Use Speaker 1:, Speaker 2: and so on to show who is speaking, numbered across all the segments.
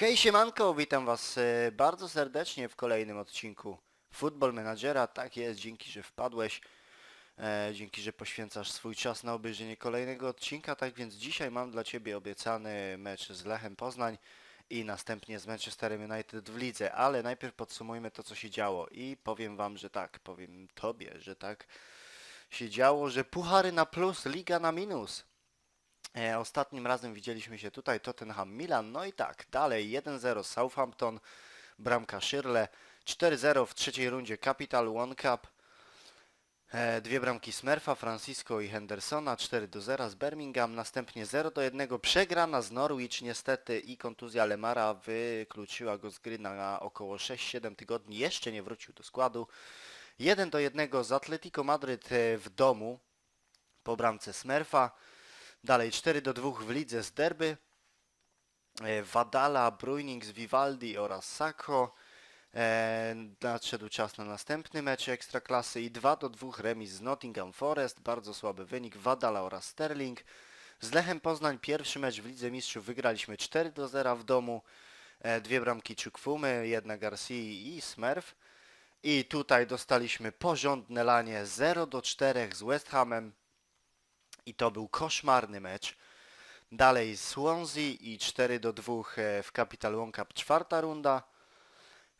Speaker 1: Hej siemanko, witam was e, bardzo serdecznie w kolejnym odcinku Football Managera. Tak jest, dzięki, że wpadłeś. E, dzięki, że poświęcasz swój czas na obejrzenie kolejnego odcinka. Tak więc dzisiaj mam dla Ciebie obiecany mecz z Lechem Poznań i następnie z Manchesterem United w lidze. Ale najpierw podsumujmy to, co się działo. I powiem Wam, że tak, powiem Tobie, że tak się działo, że puchary na plus, liga na minus. E, ostatnim razem widzieliśmy się tutaj Tottenham Milan, no i tak, dalej 1-0 Southampton, bramka Shirley, 4-0 w trzeciej rundzie Capital One Cup, e, dwie bramki Smurfa, Francisco i Hendersona, 4-0 z Birmingham, następnie 0-1 przegrana z Norwich niestety i kontuzja Lemara wykluczyła go z gry na około 6-7 tygodni, jeszcze nie wrócił do składu, 1-1 z Atletico Madryt e, w domu po bramce Smurfa, Dalej 4 do 2 w lidze z derby. E, Wadala, Brujnings, Vivaldi oraz Sako. E, nadszedł czas na następny mecz Ekstraklasy i 2 do 2 remis z Nottingham Forest. Bardzo słaby wynik. Wadala oraz Sterling. Z Lechem Poznań pierwszy mecz w Lidze Mistrzów wygraliśmy 4 do 0 w domu. E, dwie bramki Czukfumy, jedna Garcia i Smurf. I tutaj dostaliśmy porządne lanie 0 do 4 z West Hamem i to był koszmarny mecz. Dalej Swansea i 4 do 2 e, w Capital One Cup czwarta runda.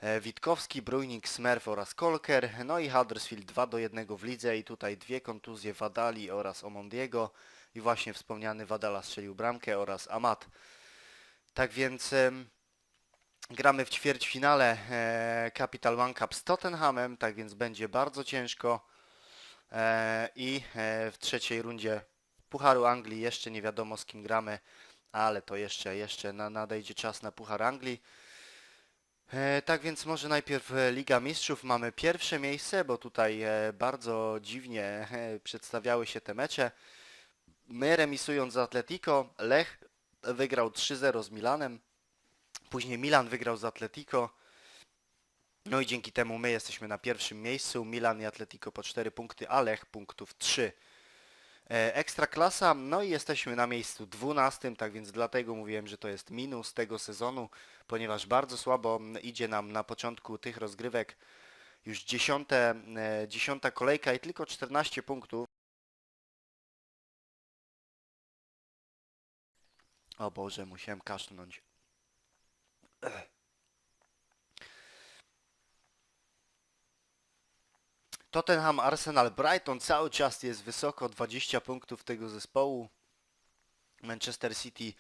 Speaker 1: E, Witkowski, Brujnik, Smurf oraz Kolker. No i Huddersfield 2 do 1 w lidze i tutaj dwie kontuzje Wadali oraz Omondiego. I właśnie wspomniany Wadala strzelił bramkę oraz Amat. Tak więc gramy w ćwierćfinale e, Capital One Cup z Tottenhamem, tak więc będzie bardzo ciężko. I w trzeciej rundzie Pucharu Anglii jeszcze nie wiadomo z kim gramy, ale to jeszcze, jeszcze na, nadejdzie czas na Puchar Anglii. E, tak więc może najpierw e, Liga Mistrzów. Mamy pierwsze miejsce, bo tutaj e, bardzo dziwnie przedstawiały się te mecze. My remisując z Atletico, Lech wygrał 3-0 z Milanem. Później Milan wygrał z Atletico. No i dzięki temu my jesteśmy na pierwszym miejscu. Milan i Atletico po 4 punkty, a Lech punktów 3. E, Ekstra klasa, no i jesteśmy na miejscu 12, tak więc dlatego mówiłem, że to jest minus tego sezonu, ponieważ bardzo słabo idzie nam na początku tych rozgrywek już dziesiąte, e, dziesiąta kolejka i tylko 14 punktów. O Boże, musiałem kaszlnąć. Tottenham, Arsenal, Brighton cały czas jest wysoko, 20 punktów tego zespołu. Manchester City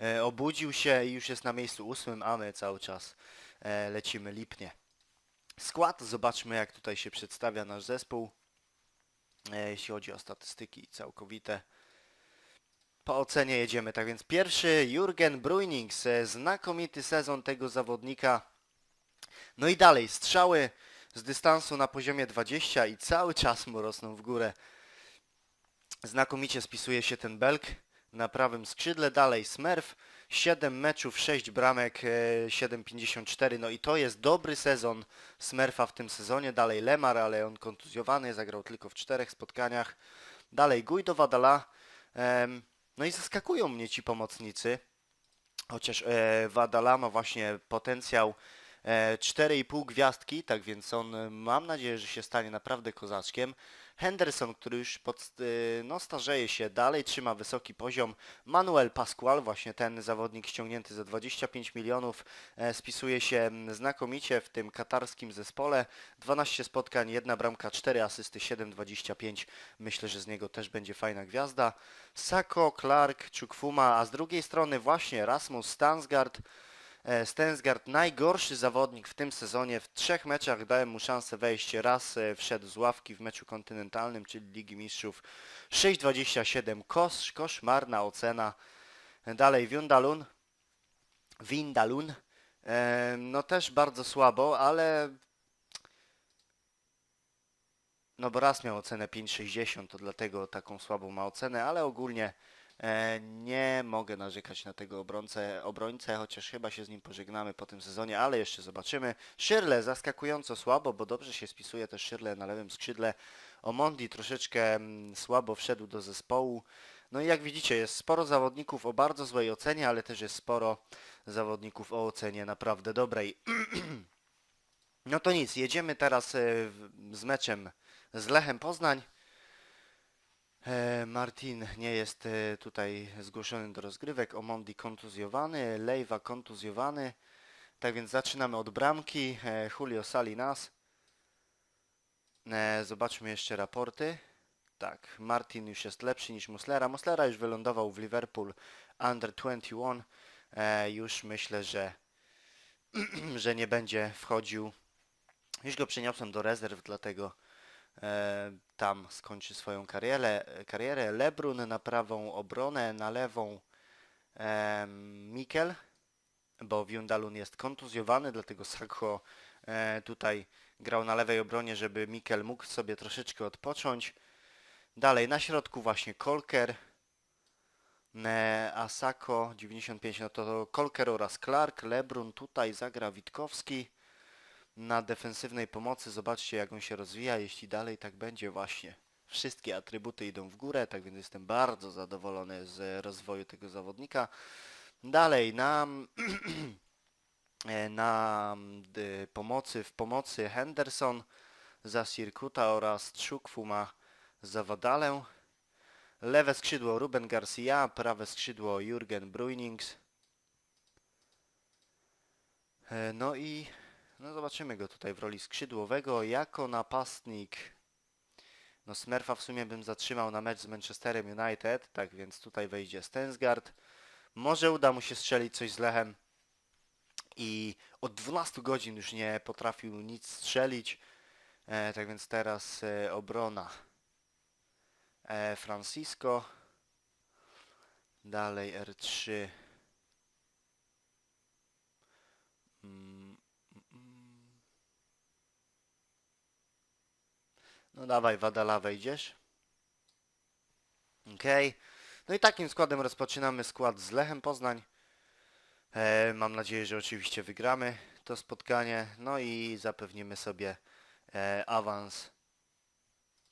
Speaker 1: e, obudził się i już jest na miejscu ósmym, a my cały czas e, lecimy lipnie. Skład, zobaczmy jak tutaj się przedstawia nasz zespół, e, jeśli chodzi o statystyki całkowite. Po ocenie jedziemy, tak więc pierwszy Jurgen Brujnings, znakomity sezon tego zawodnika. No i dalej, strzały z dystansu na poziomie 20 i cały czas mu rosną w górę. Znakomicie spisuje się ten Belk na prawym skrzydle. Dalej Smurf, 7 meczów, 6 bramek, e, 7,54. No i to jest dobry sezon Smurfa w tym sezonie. Dalej Lemar, ale on kontuzjowany, zagrał tylko w czterech spotkaniach. Dalej Guido Wadala. No i zaskakują mnie ci pomocnicy. Chociaż e, Wadala ma właśnie potencjał e, 4,5 gwiazdki, tak więc on e, mam nadzieję, że się stanie naprawdę kozaczkiem. Henderson, który już pod, e, no, starzeje się dalej, trzyma wysoki poziom. Manuel Pascual, właśnie ten zawodnik ściągnięty za 25 milionów, e, spisuje się znakomicie w tym katarskim zespole. 12 spotkań, jedna bramka, 4 asysty, 7,25. Myślę, że z niego też będzie fajna gwiazda. Sako, Clark, Czukfuma, a z drugiej strony właśnie Rasmus Stansgaard, E, Stensgaard najgorszy zawodnik w tym sezonie. W trzech meczach dałem mu szansę wejść. Raz e, wszedł z ławki w meczu kontynentalnym, czyli Ligi Mistrzów. 6,27. Kosz, koszmarna ocena. E, Dalej Windalun. Windalun. E, no też bardzo słabo, ale... No bo raz miał ocenę 5,60, to dlatego taką słabą ma ocenę, ale ogólnie E, nie mogę narzekać na tego obrońcę, obrońcę, chociaż chyba się z nim pożegnamy po tym sezonie, ale jeszcze zobaczymy. Szyrle zaskakująco słabo, bo dobrze się spisuje też Szyrle na lewym skrzydle. Omondi troszeczkę mm, słabo wszedł do zespołu. No i jak widzicie, jest sporo zawodników o bardzo złej ocenie, ale też jest sporo zawodników o ocenie naprawdę dobrej. No to nic, jedziemy teraz e, z meczem z Lechem Poznań. E, Martin nie jest e, tutaj zgłoszony do rozgrywek, Omondi kontuzjowany, Lejwa kontuzjowany. Tak więc zaczynamy od bramki, e, Julio Salinas. Zobaczmy jeszcze raporty. Tak, Martin już jest lepszy niż Muslera. Muslera już wylądował w Liverpool Under 21. E, już myślę, że, że nie będzie wchodził. Już go przeniosłem do rezerw, dlatego tam skończy swoją karierę. karierę. Lebrun na prawą obronę, na lewą e, Mikel, bo Wiundalun jest kontuzjowany, dlatego Sakho e, tutaj grał na lewej obronie, żeby Mikel mógł sobie troszeczkę odpocząć. Dalej na środku właśnie Kolker, e, Asako 95, no to Kolker oraz Clark, Lebrun tutaj zagra Witkowski. Na defensywnej pomocy zobaczcie jak on się rozwija, jeśli dalej tak będzie właśnie. Wszystkie atrybuty idą w górę, tak więc jestem bardzo zadowolony z rozwoju tego zawodnika. Dalej na, e, na pomocy, w pomocy Henderson za Sirkuta oraz Czukfuma za Wadalę. Lewe skrzydło Ruben Garcia, prawe skrzydło Jurgen Bruinings. E, No i no zobaczymy go tutaj w roli skrzydłowego jako napastnik. No Smurfa w sumie bym zatrzymał na mecz z Manchesterem United, tak więc tutaj wejdzie Stensgaard. Może uda mu się strzelić coś z Lechem. I od 12 godzin już nie potrafił nic strzelić. E, tak więc teraz e, obrona. E, Francisco. Dalej R3. Mm, mm, mm. No dawaj, Wadala wejdziesz. Okej. No i takim składem rozpoczynamy skład z Lechem Poznań. E, mam nadzieję, że oczywiście wygramy to spotkanie. No i zapewnimy sobie e, awans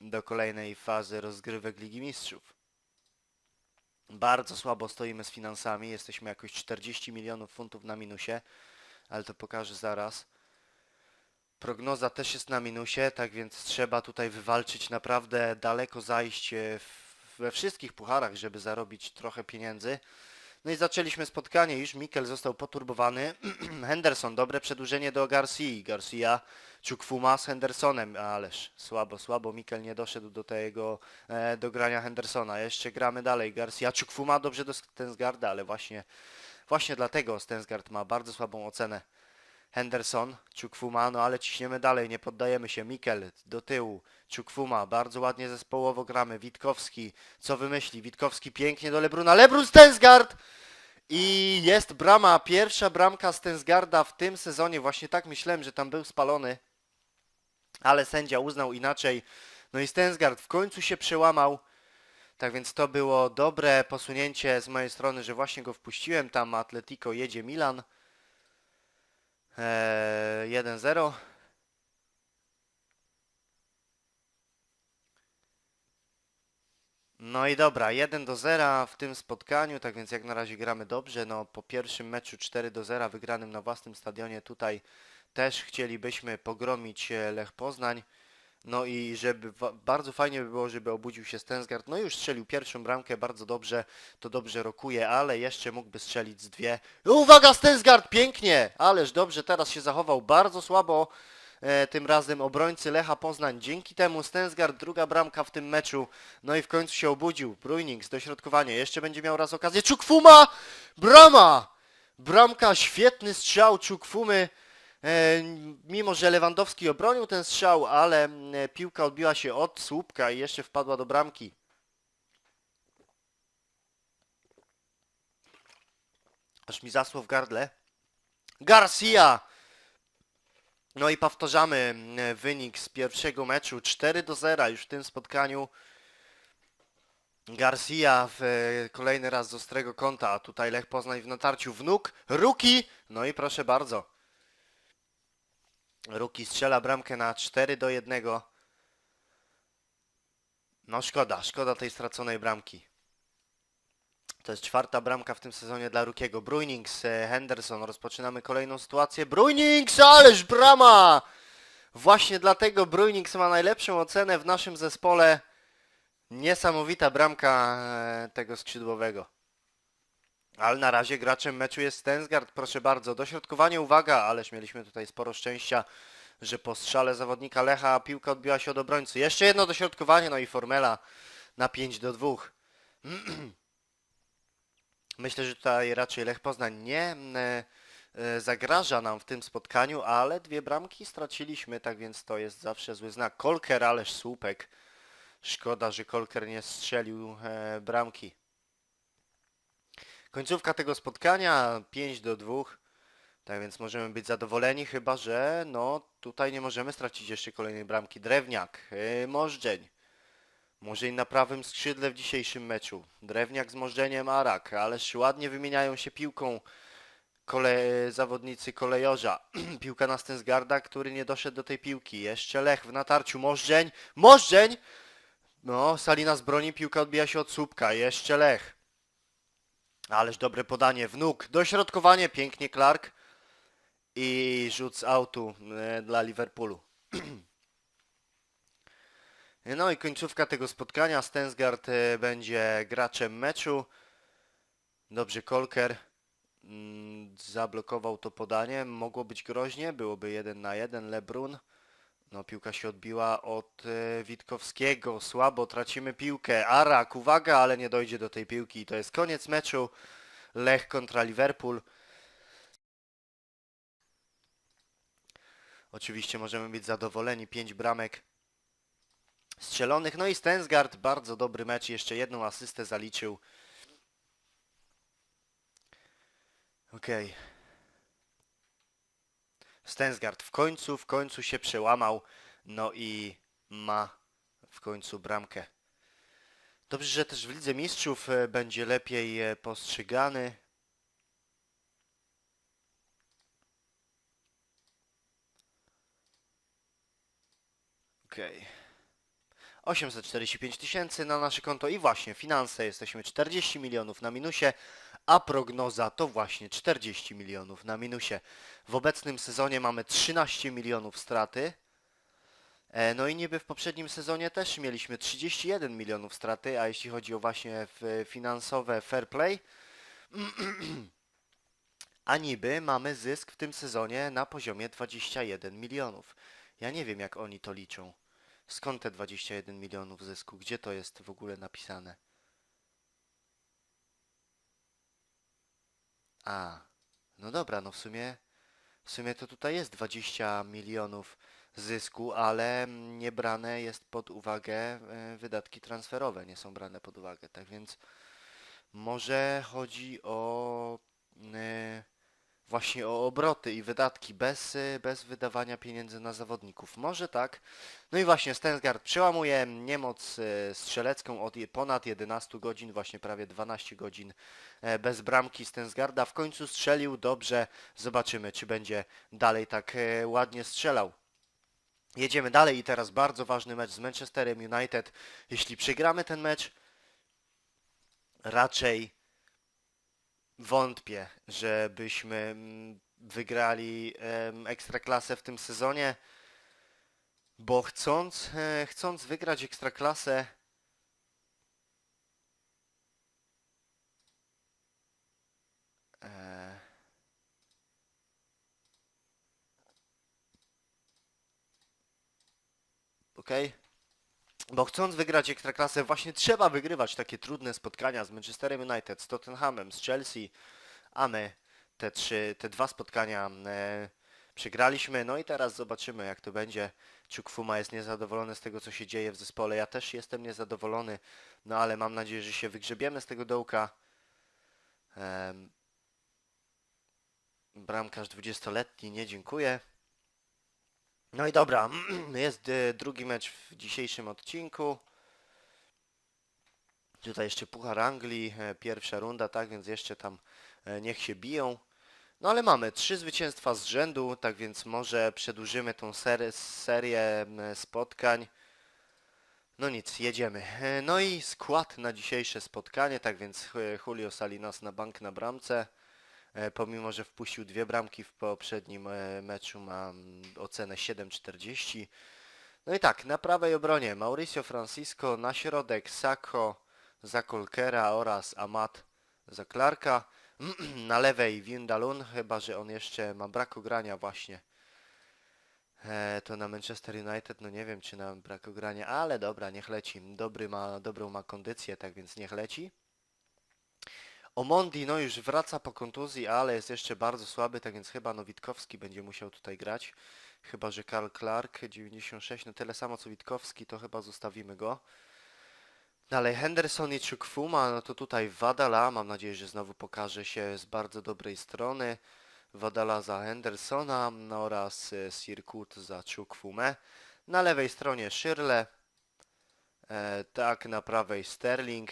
Speaker 1: do kolejnej fazy rozgrywek Ligi Mistrzów. Bardzo słabo stoimy z finansami. Jesteśmy jakoś 40 milionów funtów na minusie, ale to pokażę zaraz. Prognoza też jest na minusie, tak więc trzeba tutaj wywalczyć naprawdę daleko zajść e, w, we wszystkich pucharach, żeby zarobić trochę pieniędzy. No i zaczęliśmy spotkanie, już Mikel został poturbowany. Henderson, dobre przedłużenie do Garcia. Garcia, Chukwuma z Hendersonem, ależ słabo, słabo. Mikel nie doszedł do tego, e, do grania Hendersona. Jeszcze gramy dalej. Garcia, Chukwuma dobrze do Stensgarda, ale właśnie, właśnie dlatego Stensgard ma bardzo słabą ocenę. Henderson, Chukwuma, no ale ciśniemy dalej, nie poddajemy się. Mikel do tyłu, Chukwuma, bardzo ładnie zespołowo gramy. Witkowski, co wymyśli? Witkowski pięknie do Lebruna. Lebrun Stensgard! I jest brama, pierwsza bramka Stensgarda w tym sezonie. Właśnie tak myślałem, że tam był spalony, ale sędzia uznał inaczej. No i Stensgard w końcu się przełamał. Tak więc to było dobre posunięcie z mojej strony, że właśnie go wpuściłem. Tam Atletico jedzie Milan. Eee, 1-0. No i dobra, 1 do 0 w tym spotkaniu, tak więc jak na razie gramy dobrze. No po pierwszym meczu 4 do 0 wygranym na własnym stadionie tutaj też chcielibyśmy pogromić e, Lech Poznań. No i żeby bardzo fajnie by było, żeby obudził się Stensgard. No już strzelił pierwszą bramkę, bardzo dobrze, to dobrze rokuje, ale jeszcze mógłby strzelić z dwie. Uwaga Stensgard, pięknie! Ależ dobrze teraz się zachował, bardzo słabo e, tym razem obrońcy Lecha Poznań. Dzięki temu Stensgard druga bramka w tym meczu. No i w końcu się obudził. Brujnings, dośrodkowanie, jeszcze będzie miał raz okazję. Czukfuma! Brama! Bramka, świetny strzał Czukfumy. E, mimo, że Lewandowski obronił ten strzał, ale piłka odbiła się od słupka i jeszcze wpadła do bramki. Aż mi zasło w gardle. Garcia! No i powtarzamy wynik z pierwszego meczu 4 do 0 już w tym spotkaniu. Garcia w e, kolejny raz z ostrego kąta, a tutaj Lech Poznań w natarciu wnuk, Ruki, no i proszę bardzo. Ruki strzela bramkę na 4 do 1. No szkoda, szkoda tej straconej bramki. To jest czwarta bramka w tym sezonie dla Rukiego. Brujnings, e, Henderson, rozpoczynamy kolejną sytuację. Brujnings, ależ brama! Właśnie dlatego Brujnings ma najlepszą ocenę w naszym zespole. Niesamowita bramka e, tego skrzydłowego. Ale na razie graczem meczu jest Stensgard, proszę bardzo. Dośrodkowanie, uwaga, ależ mieliśmy tutaj sporo szczęścia, że po strzale zawodnika Lecha piłka odbiła się od obrońcy. Jeszcze jedno dośrodkowanie, no i Formela na 5 do 2. Myślę, że tutaj raczej Lech Poznań nie e, e, zagraża nam w tym spotkaniu, ale dwie bramki straciliśmy, tak więc to jest zawsze zły znak. Kolker, ależ słupek. Szkoda, że Kolker nie strzelił e, bramki. Końcówka tego spotkania 5 do 2. Tak więc możemy być zadowoleni, chyba że no tutaj nie możemy stracić jeszcze kolejnej bramki. Drewniak, yy, Możdżeń. Może i na prawym skrzydle w dzisiejszym meczu. Drewniak z Możdżeniem Arak, ależ ładnie wymieniają się piłką kole... zawodnicy kolejorza. Piłka na Stensgarda, który nie doszedł do tej piłki. Jeszcze Lech w natarciu. Możdżeń, Możdżeń! No, Salina z broni, piłka odbija się od słupka. Jeszcze Lech. Ależ dobre podanie, wnuk, dośrodkowanie, pięknie Clark i rzut z autu e, dla Liverpoolu. No i końcówka tego spotkania, Stensgard e, będzie graczem meczu. Dobrze, Kolker mm, zablokował to podanie, mogło być groźnie, byłoby jeden na jeden, Lebrun. No piłka się odbiła od e, Witkowskiego, słabo, tracimy piłkę. Arak, uwaga, ale nie dojdzie do tej piłki i to jest koniec meczu. Lech kontra Liverpool. Oczywiście możemy być zadowoleni, 5 bramek strzelonych. No i Stensgard, bardzo dobry mecz, jeszcze jedną asystę zaliczył. Okej. Stensgard w końcu, w końcu się przełamał, no i ma w końcu bramkę. Dobrze, że też w Lidze Mistrzów e, będzie lepiej e, postrzegany. Okej. 845 tysięcy na nasze konto i właśnie finanse jesteśmy 40 milionów na minusie, a prognoza to właśnie 40 milionów na minusie. W obecnym sezonie mamy 13 milionów straty. E, No i niby w poprzednim sezonie też mieliśmy 31 milionów straty, a jeśli chodzi o właśnie finansowe fair play, a niby mamy zysk w tym sezonie na poziomie 21 milionów. Ja nie wiem jak oni to liczą. Skąd te 21 milionów zysku? Gdzie to jest w ogóle napisane? A, no dobra, no w sumie, w sumie to tutaj jest 20 milionów zysku, ale nie brane jest pod uwagę e, wydatki transferowe, nie są brane pod uwagę, tak więc może chodzi o e, właśnie o obroty i wydatki bez, e, bez wydawania pieniędzy na zawodników. Może tak. No i właśnie Stensgard przełamuje niemoc e, strzelecką od ponad 11 godzin, właśnie prawie 12 godzin e, bez bramki Stensgarda. W końcu strzelił dobrze. Zobaczymy, czy będzie dalej tak e, ładnie strzelał. Jedziemy dalej i teraz bardzo ważny mecz z Manchesterem United. Jeśli przegramy ten mecz, raczej wątpię, żebyśmy mm, wygrali ekstraklasę w tym sezonie, bo chcąc, e, chcąc wygrać ekstraklasę, e, okej, Bo chcąc wygrać Ekstraklasę, właśnie trzeba wygrywać takie trudne spotkania z Manchesterem United, z Tottenhamem, z Chelsea, a my te trzy, te dwa spotkania e, przegraliśmy. No i teraz zobaczymy jak to będzie. Czukfuma jest niezadowolony z tego co się dzieje w zespole. Ja też jestem niezadowolony, no ale mam nadzieję, że się wygrzebiemy z tego dołka. Em, bramkarz 20-letni, nie dziękuję. No i dobra, jest e, drugi mecz w dzisiejszym odcinku. Tutaj jeszcze Puchar Anglii, e, pierwsza runda, tak więc jeszcze tam e, niech się biją. No ale mamy trzy zwycięstwa z rzędu, tak więc może przedłużymy tą ser serię spotkań. No nic, jedziemy. No i skład na dzisiejsze spotkanie, tak więc Julio Salinas na bank na bramce. E, Pomimo, że wpuścił dwie bramki w poprzednim e, meczu, ma ocenę 7,40. No i tak, na prawej obronie Mauricio Francisco, na środek Sako za Kolkera oraz Amat za Clarka. Na lewej Windalun, chyba że on jeszcze ma brak ogrania właśnie. E, to na Manchester United, no nie wiem czy na brak ogrania, ale dobra, niech leci. Dobry ma, dobrą ma kondycję, tak więc niech leci. Omondi no już wraca po kontuzji, ale jest jeszcze bardzo słaby, tak więc chyba no Witkowski będzie musiał tutaj grać. Chyba, że Karl Clark 96, no tyle samo co Witkowski, to chyba zostawimy go. Dalej Henderson i Chukwuma, no to tutaj Wadala, mam nadzieję, że znowu pokaże się z bardzo dobrej strony. Wadala za Hendersona no oraz e, Sirkut za Chukwumę. Na lewej stronie Szyrle, e, tak na prawej Sterling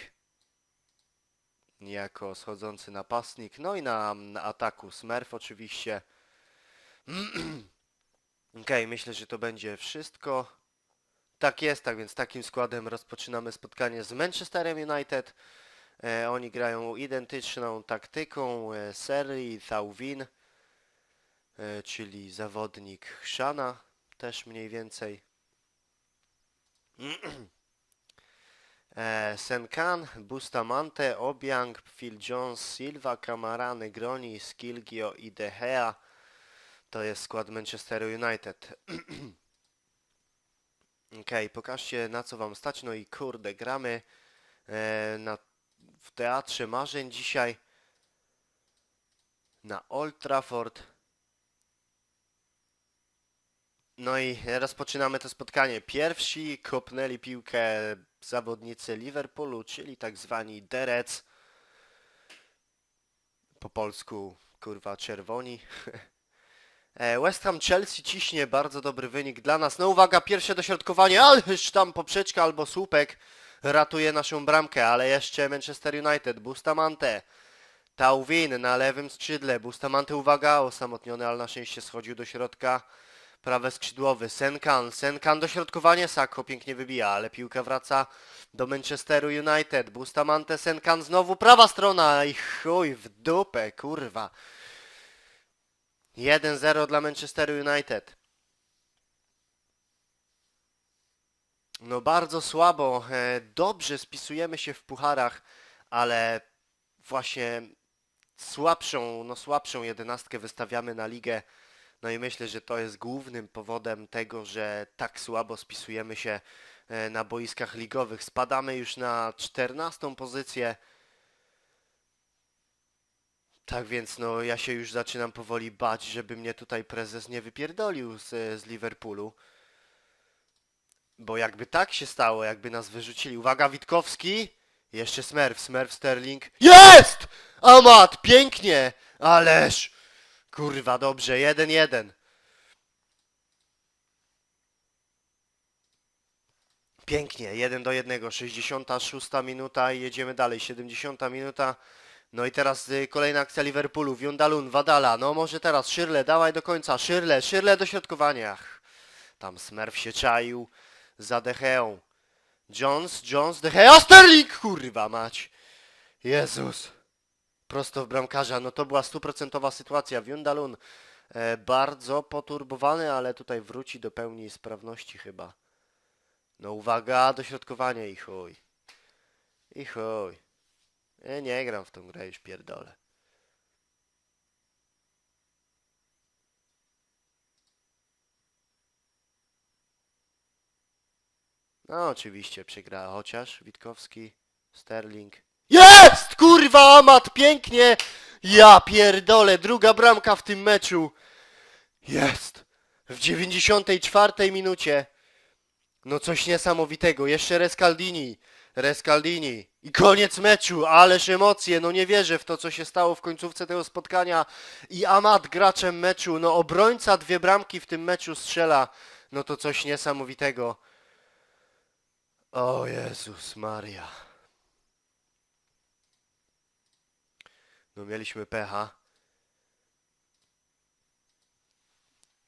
Speaker 1: jako schodzący napastnik, no i na, na ataku Smurf oczywiście. Okej, myślę, że to będzie wszystko. Tak jest, tak więc takim składem rozpoczynamy spotkanie z Manchesterem United. E, oni grają identyczną taktyką e, serii e, czyli zawodnik Chrzana, też mniej więcej. e, Senkan, Bustamante, Obiang, Phil Jones, Silva, Camara, Negroni, Skilgio i De Gea. To jest skład Manchesteru United. Okej, pokażcie na co wam stać. No i kurde, gramy e, na, w Teatrze Marzeń dzisiaj na Old Trafford. No i rozpoczynamy to spotkanie. Pierwsi kopnęli piłkę zawodnicy Liverpoolu, czyli tak zwani Derec. Po polsku, kurwa, czerwoni. E, West Ham Chelsea ciśnie, bardzo dobry wynik dla nas. No uwaga, pierwsze dośrodkowanie, ależ tam poprzeczka albo słupek ratuje naszą bramkę, ale jeszcze Manchester United, Bustamante, Tauvin na lewym skrzydle, Bustamante uwaga, osamotniony, ale na szczęście schodził do środka. Prawe skrzydłowy, Senkan, Senkan dośrodkowanie, Sako pięknie wybija, ale piłka wraca do Manchesteru United, Bustamante, Senkan znowu prawa strona i chuj w dupę, kurwa. 1-0 dla Manchesteru United. No bardzo słabo. e, Dobrze spisujemy się w pucharach, ale właśnie słabszą, no słabszą jedenastkę wystawiamy na ligę. No i myślę, że to jest głównym powodem tego, że tak słabo spisujemy się e, na boiskach ligowych. Spadamy już na 14 pozycję. Tak więc no ja się już zaczynam powoli bać, żeby mnie tutaj prezes nie wypierdolił z, z Liverpoolu. Bo jakby tak się stało, jakby nas wyrzucili. Uwaga, Witkowski! Jeszcze Smurf, Smurf Sterling. Jest! Amat, pięknie! Ależ! Kurwa, dobrze, 1-1. Pięknie, 1 do 1, 66 minuta i jedziemy dalej, 70 minuta. No i teraz y, kolejna akcja Liverpoolu, Wiondalun, Wadala, no może teraz Szyrle, dawaj do końca, Szyrle, Szyrle dośrodkowanie, ach, tam Smurf się czaił za Decheą. Jones, Jones, De Gea, Sterling, kurwa mać, Jezus, prosto w bramkarza, no to była stuprocentowa sytuacja, Wiondalun, e, bardzo poturbowany, ale tutaj wróci do pełni sprawności chyba. No uwaga, dośrodkowanie i chuj, i chuj. Ja nie gram w tą grę, już pierdolę. No oczywiście przegra chociaż Witkowski, Sterling. Jest! Kurwa, Amat, pięknie! Ja pierdolę, druga bramka w tym meczu. Jest! W 94 minucie. No coś niesamowitego. Jeszcze Rescaldini. Rescaldini. I koniec meczu, ależ emocje, no nie wierzę w to, co się stało w końcówce tego spotkania. I Amat graczem meczu, no obrońca dwie bramki w tym meczu strzela. No to coś niesamowitego. O Jezus Maria. No mieliśmy pecha.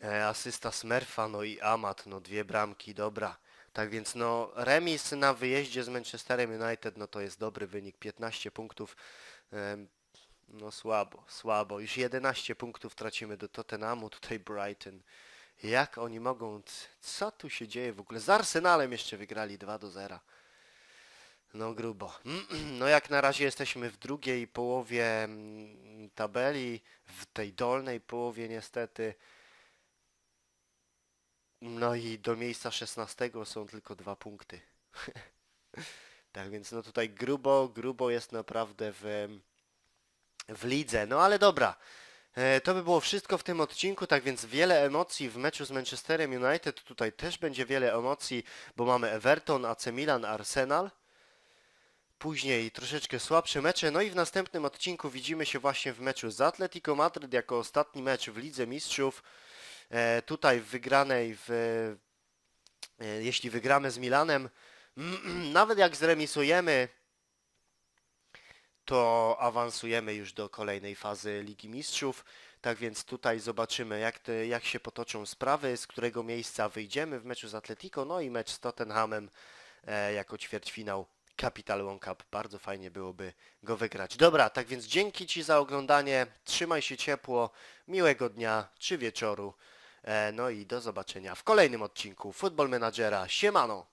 Speaker 1: E, asysta Smurfa, no i Amat, no dwie bramki, dobra.
Speaker 2: Tak więc no remis na wyjeździe z Manchesterem United, no to jest dobry wynik, 15 punktów. Em, No słabo, słabo. Już 11 punktów tracimy do Tottenhamu, tutaj Brighton. Jak oni mogą, co tu się dzieje w ogóle? Z Arsenalem jeszcze wygrali 2 do 0. No grubo. No jak na razie jesteśmy w drugiej połowie mm, tabeli, w tej dolnej połowie niestety. No i do miejsca 16 są tylko dwa punkty. tak więc no tutaj grubo, grubo jest naprawdę w, w lidze. No ale dobra. E, To by było wszystko w tym odcinku, tak więc wiele emocji w meczu z Manchesterem United. Tutaj też będzie wiele emocji, bo mamy Everton, AC Milan, Arsenal. Później troszeczkę słabsze mecze, no i w następnym odcinku widzimy się właśnie w meczu z Atletico Madryt jako ostatni mecz w Lidze Mistrzów. E, tutaj w wygranej, w, e, jeśli wygramy z Milanem, nawet jak zremisujemy, to awansujemy już do kolejnej fazy Ligi Mistrzów. Tak więc tutaj zobaczymy, jak, te, jak się potoczą sprawy, z którego miejsca wyjdziemy w meczu z Atletico, no i mecz z Tottenhamem e, jako ćwierćfinał Capital One Cup. Bardzo fajnie byłoby go wygrać. Dobra, tak więc dzięki Ci za oglądanie. Trzymaj się ciepło, miłego dnia czy wieczoru. E, no i do zobaczenia w kolejnym odcinku Football Managera. Siemano!